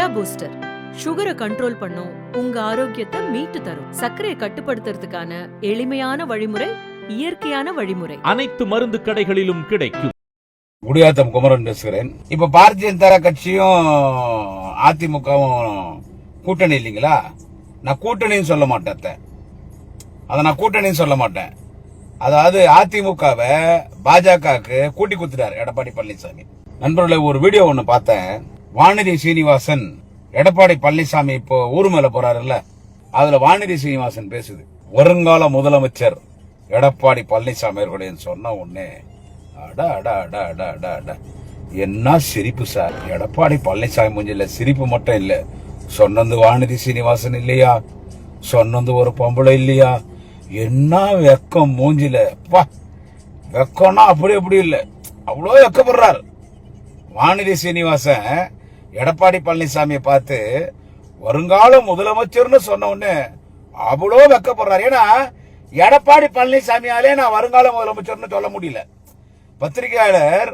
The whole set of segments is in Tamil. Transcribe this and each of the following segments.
ஜெயா பூஸ்டர் சுகரை கண்ட்ரோல் பண்ணும் உங்க ஆரோக்கியத்தை மீட்டு தரும். சர்க்கரையை கட்டுப்படுத்துறதுக்கான எளிமையான வழிமுறை இயற்கையான வழிமுறை. அனைத்து மருந்து கடைகளிலும் கிடைக்கும். குடியாத்தம் குமரன் பேசுகிறேன். இப்ப பாரதிய ஜனதா கட்சியும் அதிமுகவும் கூட்டணி இல்லைங்களா? நான் கூட்டணின்னு சொல்ல மாட்டேன். அதை நான் கூட்டணின்னு சொல்ல மாட்டேன். அதாவது அதிமுகவை பாஜகவுக்கு கூட்டி குத்துட்டாரு எடப்பாடி பழனிசாமி. நண்பர்களே ஒரு வீடியோ ஒன்னு பார்த்தேன். வானதி சீனிவாசன் எடப்பாடி பழனிசாமி இப்போ ஊர் மேல போறாருல்ல? அதுல வானதி சீனிவாசன் பேசுது. வருங்கால முதலமைச்சர் எடப்பாடி பழனிசாமி அவர்களேன்னு சொன்ன உடனே அடா அடா அடா அடா அடா அடா. என்ன சிரிப்பு சார். எடப்பாடி பழனிசாமி மூஞ்சில சிரிப்பு மட்டும் இல்ல. சொன்னது வானதி சீனிவாசன் இல்லையா? சொன்னது ஒரு பொம்பளை இல்லையா? என்ன வெக்கம் மூஞ்சில. பா வெக்கம்னா அப்படி அப்படி இல்ல. அவ்வளோ வெக்கப்படுறார். வானதி சீனிவாசன் எடப்பாடி பழனிசாமியை பார்த்து வருங்கால முதலமைச்சர்னு சொன்ன உடனே அவ்வளோ வெக்கப்படுறாரு. ஏன்னா எடப்பாடி பழனிசாமியாலே நான் வருங்கால முதலமைச்சர்னு சொல்ல முடியல. பத்திரிகையாளர்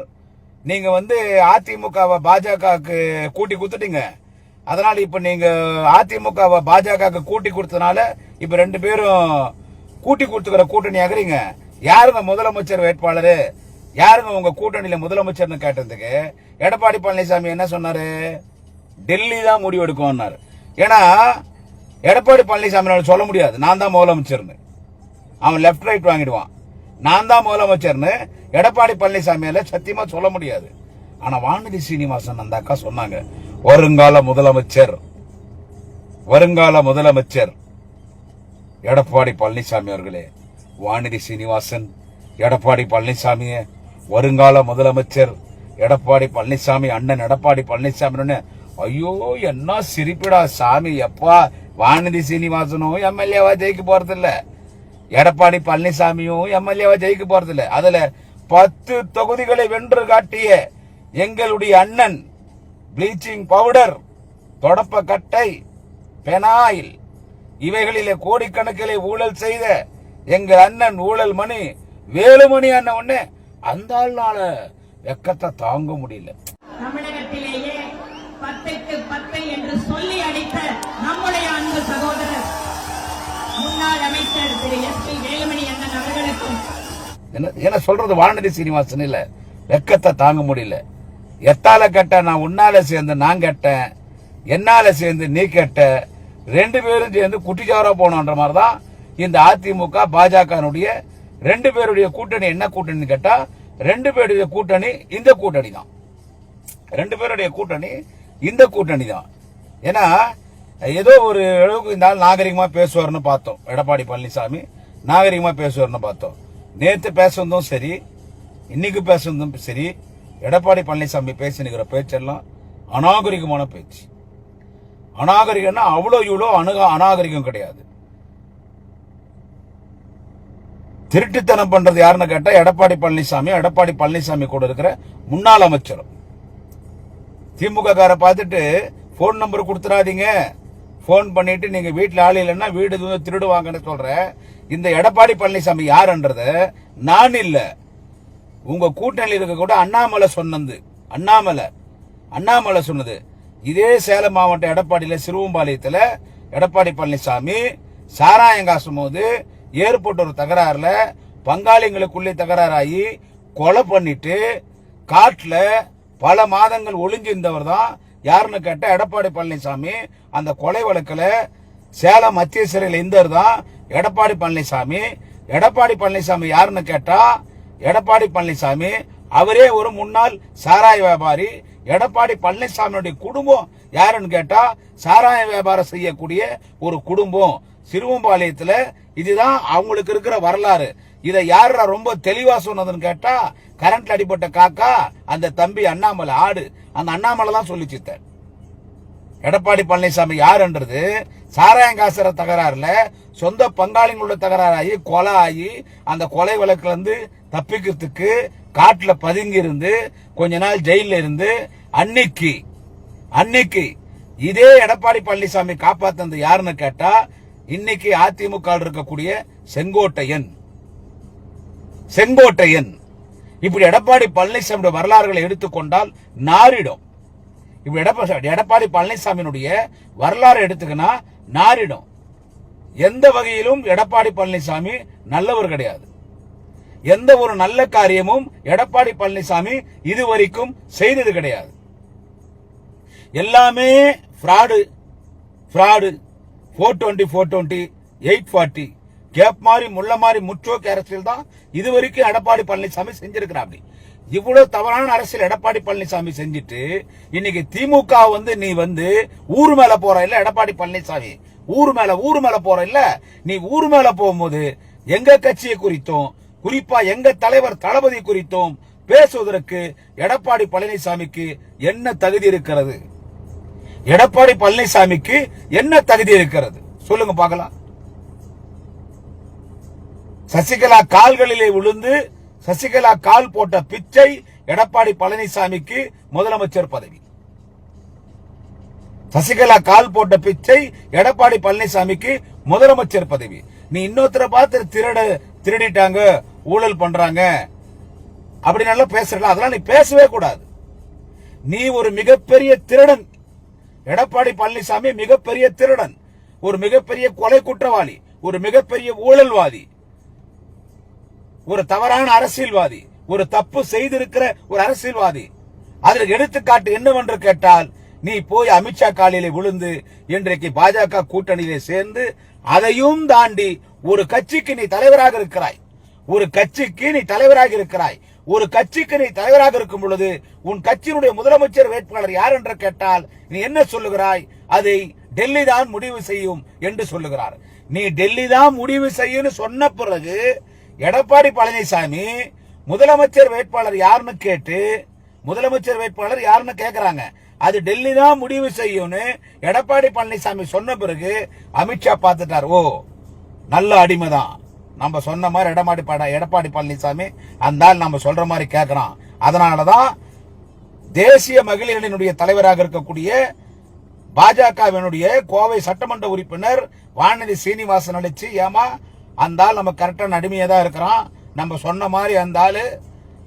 நீங்கள் வந்து அதிமுகவை பாஜகவுக்கு கூட்டி கொடுத்துட்டீங்க அதனால் இப்போ நீங்கள் அதிமுகவை பாஜகவுக்கு கூட்டி கொடுத்தனால இப்போ ரெண்டு பேரும் கூட்டி கொடுத்துக்கிற கூட்டணி ஆகிறீங்க யாருங்க முதலமைச்சர் வேட்பாளர்? யாருங்க உங்க கூட்டணியில முதலமைச்சர்னு கேட்டதுக்கு? எடப்பாடி பழனிசாமி என்ன சொன்னாரு? டெல்லி தான் முடிவெடுக்கும்னாரு. ஏன்னா எடப்பாடி பழனிசாமி சொல்ல முடியாது. நான் தான் முதலமைச்சர்னு. அவன் லெஃப்ட் ரைட் வாங்கிடுவான். நான் தான் முதலமைச்சர்னு எடப்பாடி பழனிசாமியால சத்தியமா சொல்ல முடியாது. ஆனா வானதி சீனிவாசன் அந்த அக்கா சொன்னாங்க வருங்கால முதலமைச்சர் வருங்கால முதலமைச்சர். எடப்பாடி பழனிசாமி அவர்களே வானதி சீனிவாசன் எடப்பாடி பழனிசாமியை வருங்கால முதலமைச்சர் எடப்பாடி பழனிசாமி அண்ணன் எடப்பாடி பழனிசாமி ஐயோ என்ன சிரிப்பிடா சாமி எப்பா வானதி சீனிவாசனும் எம்எல்ஏவா ஜெயிக்க போறதில்ல. எடப்பாடி பழனிசாமியும் எம்எல்ஏவா ஜெயிக்க போறதில்ல. அதுல பத்து தொகுதிகளை வென்று காட்டிய எங்களுடைய அண்ணன் ப்ளீச்சிங் பவுடர் தொடப்ப கட்டை பெனாயில் இவைகளிலே கோடிக்கணக்கிலே ஊழல் செய்த எங்கள் அண்ணன் ஊழல் மணி வேலுமணி அண்ணன் ஒன்னு அந்த ஆள்னால வெக்கத்தை தாங்க முடியல. தமிழகத்திலேயே பத்துக்கு பத்து என்று சொல்லி அடித்த நம்முடைய அன்பு சகோதரர் முன்னாள் அமைச்சர் திரு எஸ் பி வேலுமணி அண்ணன் அவர்களுக்கும். என்ன சொல்றது வானதி சீனிவாசன்? இல்ல வெக்கத்தை தாங்க முடியல. எத்தால கட்ட நான் உன்னால சேர்ந்து நான் கெட்டேன் என்னால சேர்ந்து நீ கெட்ட ரெண்டு பேரும் சேர்ந்து குட்டிச்சாரா போனோன்ற மாதிரி தான் இந்த அதிமுக பாஜகனுடைய ரெண்டு பேருடைய கூட்டணி என்ன கூட்டணின்னு கேட்டா ரெண்டு பேருடைய கூட்டணி இந்த கூட்டணி தான் ரெண்டு பேருடைய கூட்டணி இந்த கூட்டணி தான் ஏன்னா ஏதோ ஒரு அளவுக்கு இந்த ஆள் நாகரிகமா பேசுவார்னு பார்த்தோம். எடப்பாடி பழனிசாமி நாகரிகமா பேசுவார்னு பார்த்தோம். நேற்று பேசுனதும் சரி இன்னைக்கு பேசுனதும் சரி எடப்பாடி பழனிசாமி பேசினுக்கிற பேச்செல்லாம் அநாகரிகமான பேச்சு. அநாகரிகம்னா அவ்வளோ இவ்வளோ அணுக அநாகரிகம் கிடையாது. திருட்டுத்தனம் பண்றது யாருன்னு கேட்டா எடப்பாடி பழனிசாமி எடப்பாடி பழனிசாமி கூட இருக்கிற முன்னாள் அமைச்சரும். திமுக கார பார்த்துட்டு போன் நம்பர் கொடுத்துறாதீங்க. போன் பண்ணிட்டு நீங்க வீட்டுல ஆள் இல்லைன்னா வீடு வந்து திருடுவாங்கன்னு சொல்ற. இந்த எடப்பாடி பழனிசாமி யாருன்றத நான் இல்ல. உங்க கூட்டணியில் இருக்க கூட அண்ணாமலை சொன்னது. அண்ணாமலை. அண்ணாமலை சொன்னது. இதே சேலம் மாவட்டம் எடப்பாடியில சிறுவம்பாளையத்துல எடப்பாடி பழனிசாமி சாராயம் காசும் போது ஏற்பட்ட ஒரு தகராறுல பங்காளிங்களுக்குள்ளே தகராறாகி கொலை பண்ணிட்டு காட்டில் பல மாதங்கள் ஒளிஞ்சிருந்தவர் தான். யாருன்னு கேட்டால் எடப்பாடி பழனிசாமி. அந்த கொலை வழக்கில் சேலம் மத்திய சிறையில் இருந்தவர் தான் எடப்பாடி பழனிசாமி. எடப்பாடி பழனிசாமி யாருன்னு கேட்டால் எடப்பாடி பழனிசாமி. அவரே ஒரு முன்னாள் சாராய வியாபாரி. எடப்பாடி பழனிசாமியுடைய குடும்பம் யாருன்னு கேட்டால் சாராய வியாபாரம் செய்யக்கூடிய ஒரு குடும்பம். சிறுவம்பாளையத்துல இதுதான் அவங்களுக்கு இருக்கிற வரலாறு. இதை யாரா ரொம்ப தெளிவா சொன்னதுன்னு கேட்டா கரண்ட்ல அடிபட்ட காக்கா அந்த தம்பி அண்ணாமலை ஆடு. அந்த அண்ணாமலை தான் சொல்லிச்சுத்த எடப்பாடி பழனிசாமி யாருன்றது சாராயங்காசர தகராறுல சொந்த பங்காளிங்களோட தகராறாகி கொலை ஆகி அந்த கொலை வழக்குல இருந்து தப்பிக்கிறதுக்கு காட்டுல பதுங்கி இருந்து கொஞ்ச நாள் ஜெயில இருந்து அன்னைக்கு அன்னைக்கு இதே எடப்பாடி பழனிசாமி காப்பாத்தது யாருன்னு கேட்டா இன்னைக்கு அதிமுக இருக்கக்கூடிய செங்கோட்டையன். செங்கோட்டையன். இப்படி எடப்பாடி பழனிசாமியோட வரலாறுகளை எடுத்துக்கொண்டால் நாரிடும். இப்படி எடப்பாடி எடப்பாடி பழனிசாமியினுடைய வரலாறு எடுத்துக்கினா நாரிடும். எந்த வகையிலும் எடப்பாடி பழனிசாமி நல்லவர் கிடையாது. எந்த ஒரு நல்ல காரியமும் எடப்பாடி பழனிசாமி இதுவரைக்கும் செய்தது கிடையாது. எல்லாமே fraud fraud four twenty four twenty eight forty gap மாதிரி முள்ள மாதிரி முற்றோக்கு அரசியல் தான் இது வரைக்கும் எடப்பாடி பழனிசாமி செஞ்சிருக்கிறாப்படி இவ்வளவு தவறான அரசியல் எடப்பாடி பழனிசாமி செஞ்சுட்டு இன்னைக்கு திமுக வந்து நீ வந்து ஊர் மேல போற இல்ல எடப்பாடி பழனிசாமி. ஊர் மேல ஊர் மேல போற இல்ல. நீ ஊர் மேல போகும்போது எங்க கட்சியை குறித்தும் குறிப்பா எங்க தலைவர் தளபதி குறித்தும் பேசுவதற்கு எடப்பாடி பழனிசாமிக்கு என்ன தகுதி இருக்கிறது? எடப்பாடி பழனிசாமிக்கு என்ன தகுதி இருக்கிறது? சொல்லுங்க பார்க்கலாம். சசிகலா கால்களிலே விழுந்து சசிகலா கால் போட்ட பிச்சை எடப்பாடி பழனிசாமிக்கு முதலமைச்சர் பதவி. சசிகலா கால் போட்ட பிச்சை எடப்பாடி பழனிசாமிக்கு முதலமைச்சர் பதவி. நீ இன்னொருத்தரை பார்த்து திருட திருடிட்டாங்க ஊழல் பண்றாங்க அப்படி நல்லா பேசுறல அதெல்லாம் நீ பேசவே கூடாது. நீ ஒரு மிகப்பெரிய திருடன். எடப்பாடி பழனிசாமி மிகப்பெரிய திருடன் ஒரு மிகப்பெரிய கொலை குற்றவாளி ஒரு மிகப்பெரிய ஊழல்வாதி ஒரு தவறான அரசியல்வாதி ஒரு தப்பு செய்திருக்கிற ஒரு அரசியல்வாதி. அதற்கு எடுத்துக்காட்டு என்னவென்று கேட்டால் நீ போய் அமித்ஷா காலிலே விழுந்து இன்றைக்கு பாஜக கூட்டணியிலே சேர்ந்து அதையும் தாண்டி ஒரு கட்சிக்கு நீ தலைவராக இருக்கிறாய். ஒரு கட்சிக்கு நீ தலைவராக இருக்கிறாய். ஒரு கட்சிக்கு நீ தலைவராக இருக்கும் பொழுது உன் கட்சியினுடைய முதலமைச்சர் வேட்பாளர் யார் என்று கேட்டால் நீ என்ன சொல்லுகிறாய்? அதை டெல்லி தான் முடிவு செய்யும் என்று சொல்லுகிறார். நீ டெல்லி தான் முடிவு செய்யும் சொன்ன பிறகு எடப்பாடி பழனிசாமி முதலமைச்சர் வேட்பாளர் யாருன்னு கேட்டு முதலமைச்சர் வேட்பாளர் யாருன்னு கேட்கிறாங்க அது டெல்லி தான் முடிவு செய்யும்னு எடப்பாடி பழனிசாமி சொன்ன பிறகு அமித்ஷா பார்த்துட்டார் ஓ நல்ல அடிமை தான் நம்ம சொன்ன மாதிரி எடப்பாடி பட- எடப்பாடி பழனிசாமி அந்த ஆள் நம்ம சொல்ற மாதிரி கேட்கிறான் அதனால தான் தேசிய மகளிரணியினுடைய தலைவராக இருக்கக்கூடிய பாஜகவினுடைய கோவை சட்டமன்ற உறுப்பினர் வானதி சீனிவாசன் அடிச்சு ஏமா அந்த ஆள் நம்ம கரெக்டாக அடிமையா தான் இருக்கிறான். நம்ம சொன்ன மாதிரி அந்த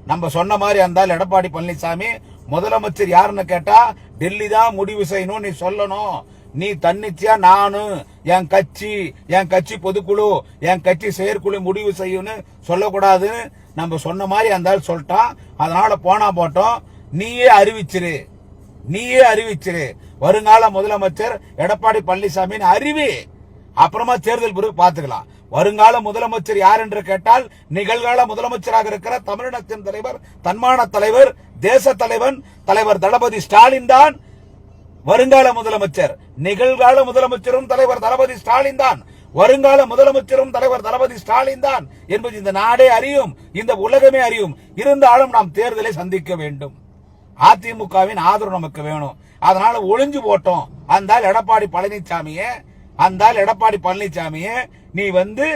நம்ம சொன்ன மாதிரி அந்த ஆள் எடப்பாடி பழனிசாமி. முதலமைச்சர் யாருன்னு கேட்டா டெல்லி தான் முடிவு செய்யணும் நீ சொல்லணும். நீ தன்னிச்சையா நானு என் கட்சி என் கட்சி பொதுக்குழு என் கட்சி செயற்குழு முடிவு செய்யும்னு சொல்லக்கூடாதுன்னு நம்ம சொன்ன மாதிரி அந்த ஆள் சொல்லிட்டான். அதனால போனா போட்டோம். நீயே அறிவிச்சிரு. நீயே அறிவிச்சிரு. வருங்கால முதலமைச்சர் எடப்பாடி பழனிசாமின்னு அறிவி. அப்புறமா தேர்தல் பிறகு பாத்துக்கலாம் வருங்கால முதலமைச்சர் யார் என்று கேட்டால் நிகழ்கால முதலமைச்சராக இருக்கிற தமிழினத்தின் தலைவர் தன்மான தலைவர் தேச தலைவன் தலைவர் தளபதி ஸ்டாலின் தான். வருங்கால முதலமைச்சர் நிகழ்கால முதலமைச்சரும் தலைவர் தளபதி ஸ்டாலின் தான். வருங்கால முதலமைச்சரும் தலைவர் தளபதி ஸ்டாலின் தான் என்பது இந்த நாடே அறியும் இந்த உலகமே அறியும். இருந்தாலும் நாம் தேர்தலை சந்திக்க வேண்டும். அதிமுகவின் ஆதரவு நமக்கு வேணும். அதனால ஒளிஞ்சு போட்டோம். அந்த எடப்பாடி பழனிசாமியே அந்த எடப்பாடி பழனிசாமியே நீ வந்து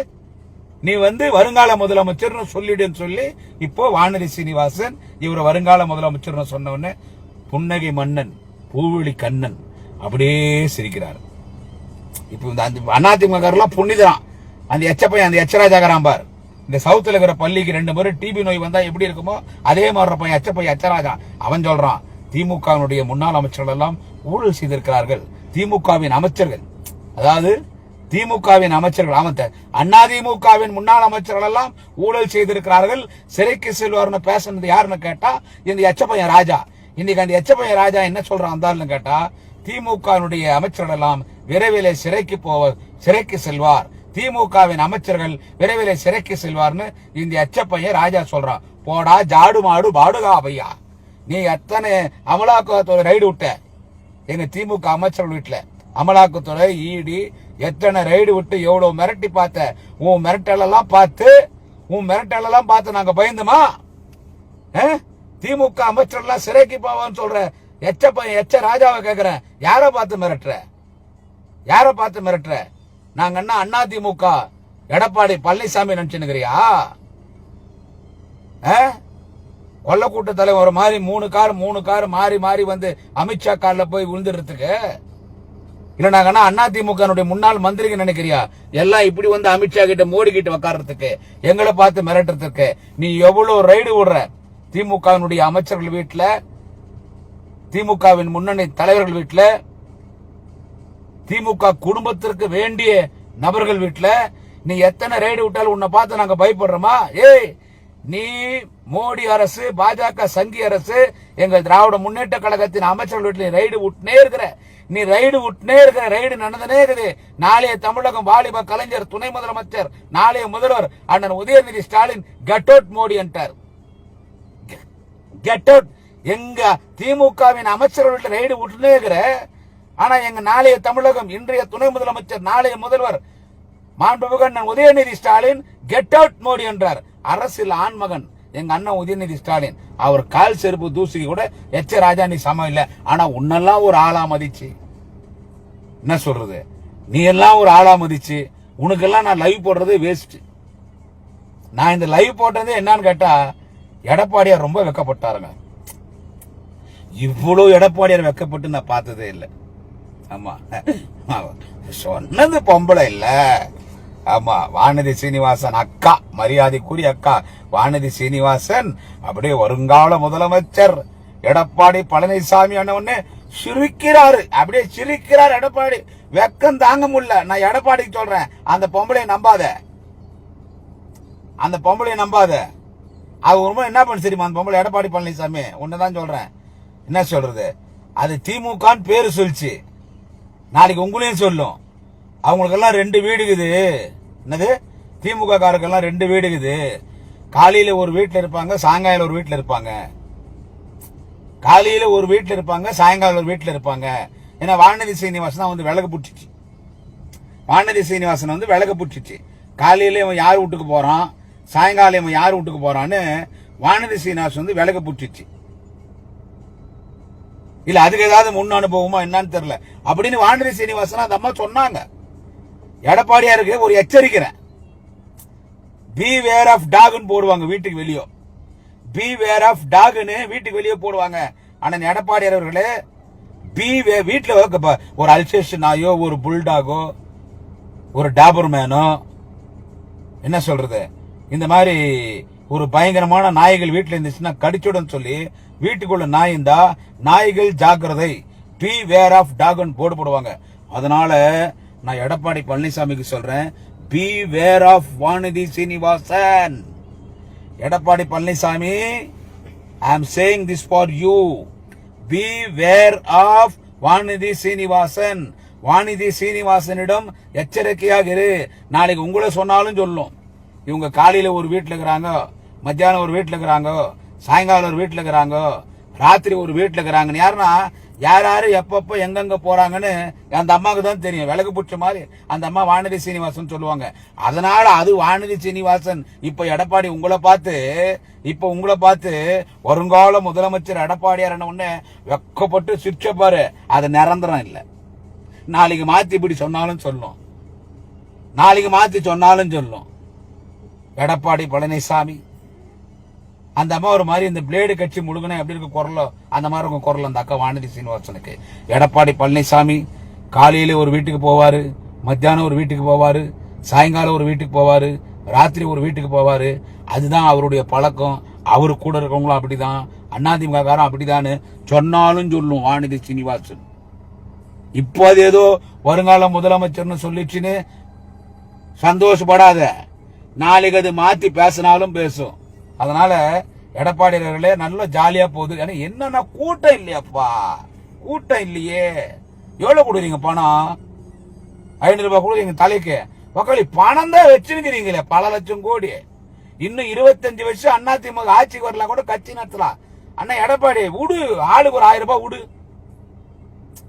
நீ வந்து வருங்கால முதலமைச்சர்னு சொல்லிடுன்னு சொல்லி இப்போ வானதி சீனிவாசன் இவர் வருங்கால முதலமைச்சர்னு சொன்ன உடனே புன்னகை மன்னன். பூவெளி கண்ணன். அப்படியே சிரிக்கிறார். இப்போ இந்த அந்த அதிமுகலாம் புண்ணிதான் அந்த எச்சப்பையன் அந்த எச்சராஜாகிறான் பார். இந்த சவுத்தில் இருக்கிற பள்ளிக்கு ரெண்டு முறை டிபி நோய் வந்தா எப்படி இருக்குமோ அதே மாதிரி பையன் எச்சப்பையன் எச்சராஜா. அவன் சொல்றான் திமுகவினுடைய முன்னாள் அமைச்சர்கள் எல்லாம் ஊழல் செய்திருக்கிறார்கள். திமுகவின் அமைச்சர்கள். அதாவது திமுகவின் அமைச்சர்கள் ஆமத்த அதிமுகவின் முன்னாள் அமைச்சர்கள் எல்லாம் ஊழல் செய்திருக்கிறார்கள். சிறைக்கு செல்வார்னு பேசுனது யாருன்னு கேட்டா இந்த எச்சப்பையன் ராஜா. இன்னைக்கு அந்த எச்சப்பையன் ராஜா என்ன சொல்றான் அந்தாள்னு கேட்டா திமுகவினுடைய அமைச்சர்களெல்லாம் விரைவிலே சிறைக்கு போவ சிறைக்கு செல்வார். திமுகவின் அமைச்சர்கள் விரைவிலே சிறைக்கு செல்வார்னு இந்த எச்சப்பையன் ராஜா சொல்றான். போடா ஜாடு மாடு பாடுகா பையா. நீ எத்தனை அமலாக்கத்துறை ரைடு விட்ட? எங்க திமுக அமைச்சர்கள் வீட்டுல. அமலாக்கத்துறை இடி எத்தனை ரைடு விட்டு எவ்வளவு மிரட்டி பார்த்த? உன் மிரட்டலெல்லாம் பார்த்து உன் மிரட்டலெல்லாம் பார்த்து நாங்க பயந்துமா? ஆ? திமுக அமைச்சர்லாம் சிறைக்கு போவான்னு சொல்ற. எச்ச பையன் எச்ச ராஜாவை கேட்கிறேன் யாரை பார்த்து மிரட்டுற? யாரை பார்த்து மிரட்டுற? நாங்க என்ன அண்ணா திமுக? எடப்பாடி பழனிசாமி நினைச்சுனுக்கிறியா கொல்லக்கூட்ட தலைவர் ஒரு மாதிரி மூணு கார் மூணு கார் மாறி மாறி வந்து அமித்ஷா கார்ல போய் விழுந்துடுறதுக்கு. இல்ல நாங்கன்னா அண்ணா திமுக முன்னாள் மந்திரிக்கு நினைக்கிறியா? எல்லாம் இப்படி வந்து அமித்ஷா கிட்ட மோடி கிட்ட உக்காடுறதுக்கு எங்களை பார்த்து மிரட்டுறதுக்கு. நீ எவ்வளவு ரைடு விடுற திமுகவினுடைய அமைச்சர்கள் வீட்டில் திமுகவின் முன்னணி தலைவர்கள் வீட்டில் திமுக குடும்பத்திற்கு வேண்டிய நபர்கள் வீட்டில் நீ எத்தனை ரைடு விட்டாலும் உன்னை பார்த்து நாங்கள் பயப்படுறோமா? ஏய் நீ மோடி அரசு பாஜக சங்கி அரசு எங்கள் திராவிட முன்னேற்ற கழகத்தின் அமைச்சர்கள் வீட்டில் நீ ரைடு விட்டுனே இருக்கிற. நீ ரைடு விட்டுனே இருக்கிற ரைடு நடந்தனே இருக்குது. நாளைய தமிழகம் வாலிப கலைஞர் துணை முதலமைச்சர் நாளைய முதல்வர் அண்ணன் உதயநிதி ஸ்டாலின் கட்டோட் மோடி என்றார் கெட் அவுட் எங்க திமுகவின் அமைச்சர்கள் ரைடு விட்டுனே இருக்கிற ஆனா எங்க நாளைய தமிழகம் இன்றைய துணை முதலமைச்சர் நாளைய முதல்வர் மாண்புமிகு அண்ணன் உதயநிதி ஸ்டாலின் கெட் அவுட் மோடி என்றார். அரசியல் ஆண்மகன் எங்க அண்ணன் உதயநிதி ஸ்டாலின். அவர் கால் செருப்பு தூசிக்கு கூட எச்ச ராஜா நீ சமம் இல்ல. ஆனா உன்னெல்லாம் ஒரு ஆளா மதிச்சு. என்ன சொல்றது? நீ எல்லாம் ஒரு ஆளா மதிச்சு. உனக்கெல்லாம் நான் லைவ் போடுறதே வேஸ்ட் நான் இந்த லைவ் போடுறதே என்னன்னு கேட்டா எடப்பாடியார் ரொம்ப வெக்கப்பட்டாருங்க. இவ்வளவு எடப்பாடியார் வெக்கப்பட்டு நான் பார்த்ததே இல்லை. ஆமா. சொன்னது பொம்பளை இல்ல. ஆமா வானதி சீனிவாசன் அக்கா மரியாதைக்குரிய அக்கா வானதி சீனிவாசன் அப்படியே வருங்கால முதலமைச்சர் எடப்பாடி பழனிசாமி உடனே சிரிக்கிறாரு. அப்படியே சிரிக்கிறார் எடப்பாடி. வெக்கம் தாங்க முடியல. நான் எடப்பாடிக்கு சொல்றேன். அந்த பொம்பளைய நம்பாத. அந்த பொம்பளைய நம்பாத. அது ஒரு என்ன பண்ணு தெரியுமா? அந்த பொம்பளை எடப்பாடி பழனிசாமி ஒன்றுதான் சொல்கிறேன் என்ன சொல்கிறது அது திமுகன்னு பேர் சொல்லிச்சு. நாளைக்கு உங்களையும் சொல்லும். அவங்களுக்கெல்லாம் ரெண்டு வீடு இருக்குது என்னது? திமுக காரருக்கெல்லாம் ரெண்டு இருக்குது காலையில் ஒரு வீட்டில் இருப்பாங்க சாயங்காலம் ஒரு வீட்டில் இருப்பாங்க. காலையில் ஒரு வீட்டில் இருப்பாங்க சாயங்காலம் ஒரு வீட்டில் இருப்பாங்க. ஏன்னா வானதி சீனிவாசன் வந்து விளக்கு புட்டுச்சு. வானதி சீனிவாசன் வந்து விளக்கு புட்டுச்சு. காலையில இவன் யார் வீட்டுக்கு போகிறான் சாயங்காலம் யார் வீட்டுக்கு போறான்னு வானதி சீனாஸ் வந்து விளக்கு புட்டுச்சு. இல்ல அதுக்கு ஏதாவது முன் அனுபவமா என்னன்னு தெரியல. அப்படின்னு வானதி சீனிவாசன் அந்த அம்மா சொன்னாங்க. எடப்பாடியாருக்கு ஒரு எச்சரிக்கிறேன் பி வேர் ஆஃப் டாக்னு போடுவாங்க வீட்டுக்கு வெளியோ. பி வேர் ஆஃப் டாக்னு வீட்டுக்கு வெளியே போடுவாங்க. ஆனா எடப்பாடியார் அவர்களே பி வே வீட்டில் ஒரு அல்சேஷன் நாயோ ஒரு புல்டாகோ ஒரு டாபர்மேனோ என்ன சொல்றது? இந்த மாதிரி ஒரு பயங்கரமான நாய்கள் வீட்டில் இருந்துச்சுன்னா கடிச்சுடன் சொல்லி வீட்டுக்குள்ள நாய் இருந்தா நாய்கள் ஜாக்கிரதை. பி வேர் ஆஃப் டாக்னு போடு போடுவாங்க. அதனால நான் எடப்பாடி பழனிசாமிக்கு சொல்றேன் be aware of Vanathi Srinivasan Edappadi Palaniswami I am saying this for you be aware of Vanathi Srinivasan Vanathi சீனிவாசனிடம் எச்சரிக்கையாக இரு. நாளைக்கு உங்களை சொன்னாலும் சொல்லும். இவங்க காலையில் ஒரு வீட்டில் இருக்கிறாங்க மத்தியானம் ஒரு வீட்டில் இருக்கிறாங்க சாயங்காலம் ஒரு வீட்டில் இருக்கிறாங்க ராத்திரி ஒரு வீட்டில் இருக்கிறாங்கன்னு யாருன்னா யார் யார் எப்பப்போ எங்கெங்கே போகிறாங்கன்னு அந்த அம்மாவுக்கு தான் தெரியும். விளக்கு பிடிச்ச மாதிரி அந்த அம்மா வானதி சீனிவாசன் சொல்லுவாங்க. அதனால் அது வானதி சீனிவாசன். இப்போ எடப்பாடி உங்களை பார்த்து இப்போ உங்களை பார்த்து வருங்கால முதலமைச்சர் எடப்பாடியார் என்ன வெக்கப்பட்டு சிரிச்சப்பாரு அது நிரந்தரம் இல்லை. நாளைக்கு மாற்றி இப்படி சொன்னாலும் சொல்லும். நாளைக்கு மாற்றி சொன்னாலும் சொல்லும். எடப்பாடி பழனிசாமி. அந்த அம்மா ஒரு மாதிரி இந்த பிளேடு கட்சி முழுங்கினா எப்படி இருக்கும் குரலோ அந்த மாதிரி இருக்கும் குரல் அந்த அக்கா வானதி சீனிவாசனுக்கு. எடப்பாடி பழனிசாமி காலையில ஒரு வீட்டுக்கு போவாரு மத்தியானம் ஒரு வீட்டுக்கு போவாரு சாயங்காலம் ஒரு வீட்டுக்கு போவாரு ராத்திரி ஒரு வீட்டுக்கு போவாரு. அதுதான் அவருடைய பழக்கம். அவரு கூட இருக்கவங்களும் அப்படிதான். அண்ணாதிமுக காரம் அப்படிதான்னு சொன்னாலும் சொல்லும் வானதி சீனிவாசன். இப்போ அது ஏதோ வருங்கால முதலமைச்சர்னு சொல்லிச்சுன்னு சந்தோஷப்படாத. நாளைக்கு அது மாத்தி பேசினாலும் பேசும். அதனால எடப்பாடி அவர்களே நல்ல ஜாலியா போகுது. ஏன்னா என்னன்னா கூட்டம் இல்லையாப்பா. கூட்டம் இல்லையே. எவ்வளவு கொடுக்குறீங்க பணம்? ஐநூறு ரூபாய் கொடுக்குறீங்க தலைக்கு. மக்களி பணம் தான் வச்சிருக்கிறீங்களே பல லட்சம் கோடி. இன்னும் இருபத்தஞ்சு வருஷம் அண்ணா திமுக ஆட்சிக்கு வரலாம் கூட கட்சி நடத்தலாம் அண்ணா எடப்பாடி விடு ஆளுக்கு ஒரு ஆயிரம் ரூபாய் விடு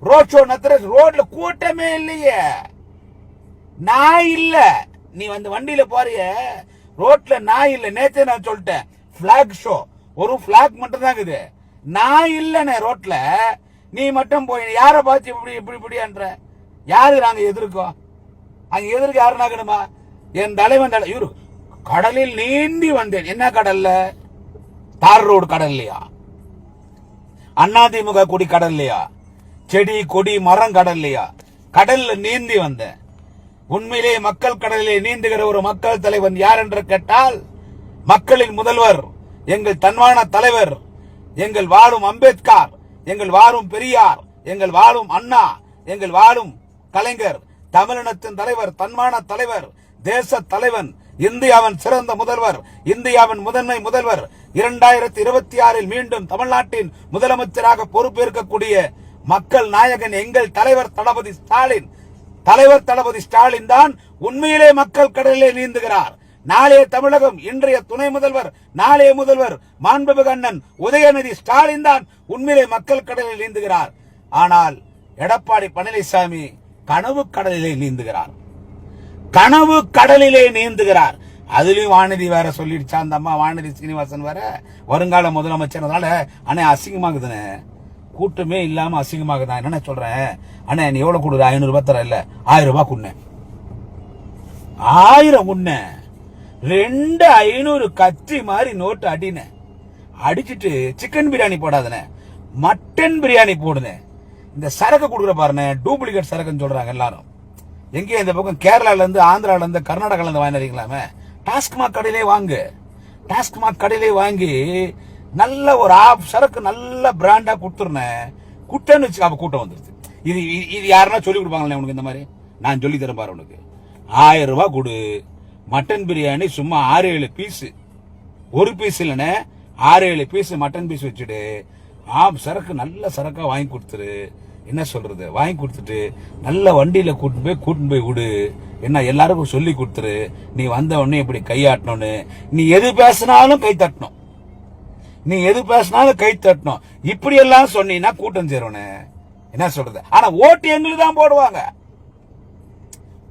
ரோட் ஷோ நடத்துற ரோட்ல கூட்டமே இல்லையே. நான் இல்லை. நீ வந்து வண்டியில போறிய ரோட்ல நாய் இல்ல நேத்தே நான் சொல்லிட்டேன். பிளாக் ஷோ ஒரு பிளாக் மட்டும் தான் இருக்குது நான் இல்லைண்ணே ரோட்ல. நீ மட்டும் போய் யார பார்த்து இப்படி இப்படி இப்படின்ற யாரு நாங்க எதிர்க்கோம்? அங்க எதிர்க்க யாரு நாக்கணுமா என் தலைவன் தலை இவரு கடலில் நீந்தி வந்தேன். என்ன கடல்ல? தார் ரோடு கடல்லையா அதிமுக குடி கடல்லையா செடி கொடி மரம் கடல்லையா கடல்ல நீந்தி வந்தேன். உண்மையிலே மக்கள் கடலிலே நீந்துகிற ஒரு மக்கள் தலைவன் யார் என்று கேட்டால் மக்களின் முதல்வர் எங்கள் தன்மான தலைவர் எங்கள் வாழும் அம்பேத்கர் எங்கள் வாழும் பெரியார் எங்கள் வாழும் அண்ணா எங்கள் வாழும் கலைஞர் தமிழினத்தின் தலைவர் தன்மான தலைவர் தேச தலைவன் இந்தியாவின் சிறந்த முதல்வர் இந்தியாவின் முதன்மை முதல்வர் இரண்டாயிரத்தி இருபத்தி ஆறில் மீண்டும் தமிழ்நாட்டின் முதலமைச்சராக பொறுப்பேற்கக்கூடிய மக்கள் நாயகன் எங்கள் தலைவர் தளபதி ஸ்டாலின் தலைவர் தளபதி ஸ்டாலின் தான் உண்மையிலே மக்கள் கடலிலே நீந்துகிறார். நாளைய தமிழகம் இன்றைய துணை முதல்வர் நாளைய முதல்வர் மாண்புமிகு அண்ணன் உதயநிதி ஸ்டாலின் தான் உண்மையிலே மக்கள் கடலில் நீந்துகிறார். ஆனால் எடப்பாடி பழனிசாமி கனவு கடலிலே நீந்துகிறார். கனவு கடலிலே நீந்துகிறார். அதுலயும் வானதி வேற சொல்லிடுச்சா அந்த அம்மா வானதி சீனிவாசன் வேற வருங்கால முதலமைச்சர்றதனால அண்ணே அசிங்கமாகுதுண்ணே. கூட்டமே இல்லாம அசிங்கமாகுதான் என்ன சொல்றேன்? அண்ணே நீ எவ்வளவு கொடுக்குற ஐநூறு ரூபாய் தர இல்ல. ஆயிரம் ரூபாய் குண்ண ஆயிரம் உண்ண ரெண்டு ஐநூறு கத்தி மாதிரி நோட்டு அடின அடிச்சிட்டு சிக்கன் பிரியாணி போடாதனே மட்டன் பிரியாணி போடுனே இந்த சரக்கு கொடுக்குற பாருண்ணே டூப்ளிகேட் சரக்குன்னு சொல்றாங்க எல்லாரும். எங்கேயும் இந்த பக்கம் கேரளாலேருந்து ஆந்திராவிலேருந்து கர்நாடகாலேருந்து வாங்கினீங்களாமே டாஸ்மாக் கடையிலே வாங்கு. டாஸ்மாக் கடையிலே வாங்கி நல்ல ஒரு ஆஃப் சரக்கு நல்ல பிராண்டா கொடுத்துருனேன் குட்டன்னு வச்சு அவன் கூட்டம் வந்துருச்சு. இது இது- யாருன்னா சொல்லி கொடுப்பாங்களே உனக்கு இந்த மாதிரி? நான் சொல்லி தரேன் பாரு உனக்கு. ஆயிரம் ரூபாய் கொடு. மட்டன் பிரியாணி சும்மா ஆறு ஏழு பீஸு ஒரு பீஸ் இல்லைண்ணே. ஆறு ஏழு பீஸ் மட்டன் பீஸ் வச்சுடு. ஆம் சரக்கு நல்ல சரக்காக வாங்கி கொடுத்துரு. என்ன சொல்றது? வாங்கி கொடுத்துட்டு நல்ல வண்டியில கூட்டிட்டு போய் கூட்டிட்டு போய் விடு. என்ன எல்லாருக்கும் சொல்லி கொடுத்துரு. நீ வந்த உடனே இப்படி கையாட்டணும்னு. நீ எது பேசினாலும் கை தட்டணும். நீ எது பேசினாலும் கை தட்டணும். இப்படி எல்லாம் சொன்னீங்கன்னா கூட்டம் சேருவனே என்ன சொல்றது? ஆனா ஓட்டு எங்களுக்கு தான் போடுவாங்க.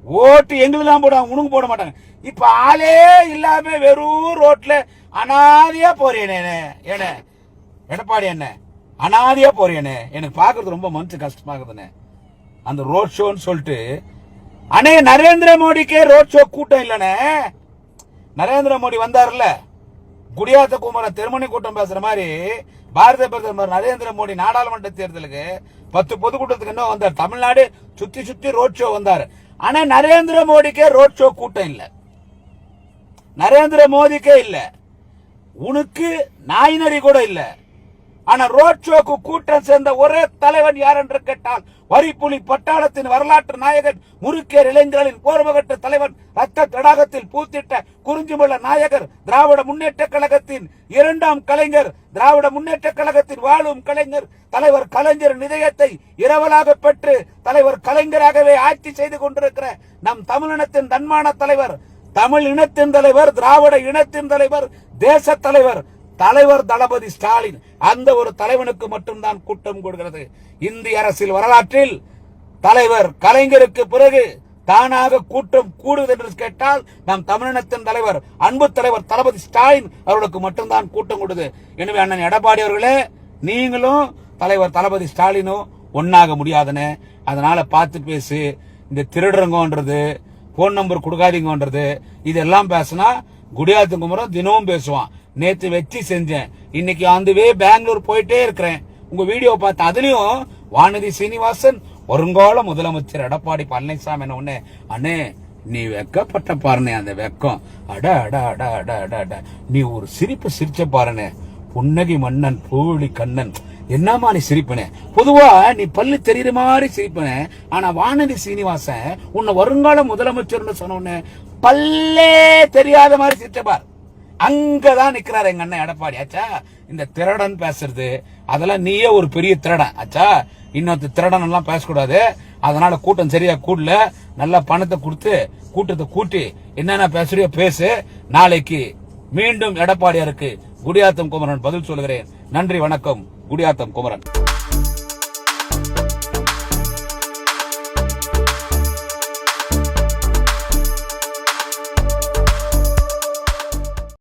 ஓட்டு எங்களுக்கு தான் போடுவாங்க. உனக்கு போட மாட்டாங்க. இப்ப ஆளே இல்லாம வெறும் ரோட்ல அனாதியா போறேனே ஏனே எடப்பாடி என்ன அனாதியா போறேனே. எனக்கு பாக்குறது ரொம்ப மனசு கஷ்டமாகுதுண்ணே அந்த ரோட் ஷோன்னு சொல்லிட்டு அண்ணே நரேந்திர மோடிக்கே ரோட் ஷோ கூட்டம் இல்லனே. நரேந்திர மோடி வந்தார்ல குடியாத்த குமர திருமணி கூட்டம் பேசுற மாதிரி பாரத பிரதமர் நரேந்திர மோடி நாடாளுமன்ற தேர்தலுக்கு பத்து பொதுக்கூட்டத்துக்கு என்ன வந்தார். தமிழ்நாடு சுத்தி சுத்தி ரோட் ஷோ வந்தார். ஆனா நரேந்திர மோடிக்கே ரோட் ஷோ கூட்டம் இல்ல. நரேந்திர மோடிக்கே இல்ல. உனக்கு நாயினரி கூட இல்லை. ஆனா ரோட் ஷோக்கு கூட்டம் சேர்ந்த ஒரே தலைவன் யார் என்று கேட்டால் வரிப்புலி பட்டாளத்தின் வரலாற்று நாயகன் முறுக்கேர் இளைஞர்களின் போர்வகட்டு தலைவன் ரத்த தடாகத்தில் பூத்திட்ட குறிஞ்சிமுள்ள நாயகர் திராவிட முன்னேற்ற கழகத்தின் இரண்டாம் கலைஞர் திராவிட முன்னேற்ற கழகத்தின் வாழும் கலைஞர் தலைவர் கலைஞர் நிதயத்தை இரவலாக பெற்று தலைவர் கலைஞராகவே ஆட்சி செய்து கொண்டிருக்கிற நம் தமிழினத்தின் தன்மான தலைவர் தமிழ் இனத்தின் தலைவர் திராவிட இனத்தின் தலைவர் தேச தலைவர் தலைவர் தளபதி ஸ்டாலின் அந்த ஒரு தலைவனுக்கு மட்டும்தான் கூட்டம் கொடுக்கிறது. இந்திய அரசியல் வரலாற்றில் தலைவர் கலைஞருக்கு பிறகு தானாக கூட்டம் கூடுவது என்று கேட்டால் நம் தமிழினத்தின் தலைவர் அன்பு தலைவர் தளபதி ஸ்டாலின் அவர்களுக்கு மட்டும்தான் கூட்டம் கொடுது எனவே அண்ணன் எடப்பாடி அவர்களே நீங்களும் தலைவர் தளபதி ஸ்டாலினும் ஒன்னாக முடியாதுன்னு அதனால பார்த்து பேசு. இந்த திருடுறங்கன்றது போன் நம்பர் கொடுக்காதீங்கன்றது இதெல்லாம் பேசினா குடியாத்து குமரம் தினமும் பேசுவான். நேத்து வச்சு செஞ்சேன். இன்னைக்கு ஆந்துவே பெங்களூர் போயிட்டே இருக்கிறேன். உங்க வீடியோ பார்த்து அதுலயும் வானதி சீனிவாசன் வருங்கால முதலமைச்சர் எடப்பாடி பழனிசாமி என்ன ஒண்ணு அண்ணே நீ வெக்கப்பட்ட பாருனே அந்த வெக்கம். அட அட அட அட அட அட. நீ ஒரு சிரிப்பு சிரிச்ச பாருனே. புன்னகி மன்னன் பூவிழி கண்ணன். என்னமா நீ சிரிப்பனே? பொதுவா நீ பல்லு தெரியுற மாதிரி சிரிப்பனே. ஆனா வானதி சீனிவாசன் உன்னை வருங்கால முதலமைச்சர்னு சொன்ன பல்லே தெரியாத மாதிரி சிரிச்ச பார். அங்கதான் நிக்கிறாரு எங்க அண்ணன் எடப்பாடி. ஆச்சா இந்த திருடன் பேசுறது அதெல்லாம் நீயே ஒரு பெரிய திருடன். ஆச்சா இன்னொரு திருடன் எல்லாம் பேசக்கூடாது. அதனால கூட்டம் சரியா கூடல. நல்லா பணத்தை கொடுத்து கூட்டத்தை கூட்டி என்னென்ன பேசுறியோ பேசு. நாளைக்கு மீண்டும் எடப்பாடியாருக்கு குடியாத்தம் குமரன் பதில் சொல்கிறேன் நன்றி வணக்கம். குடியாத்தம் குமரன்.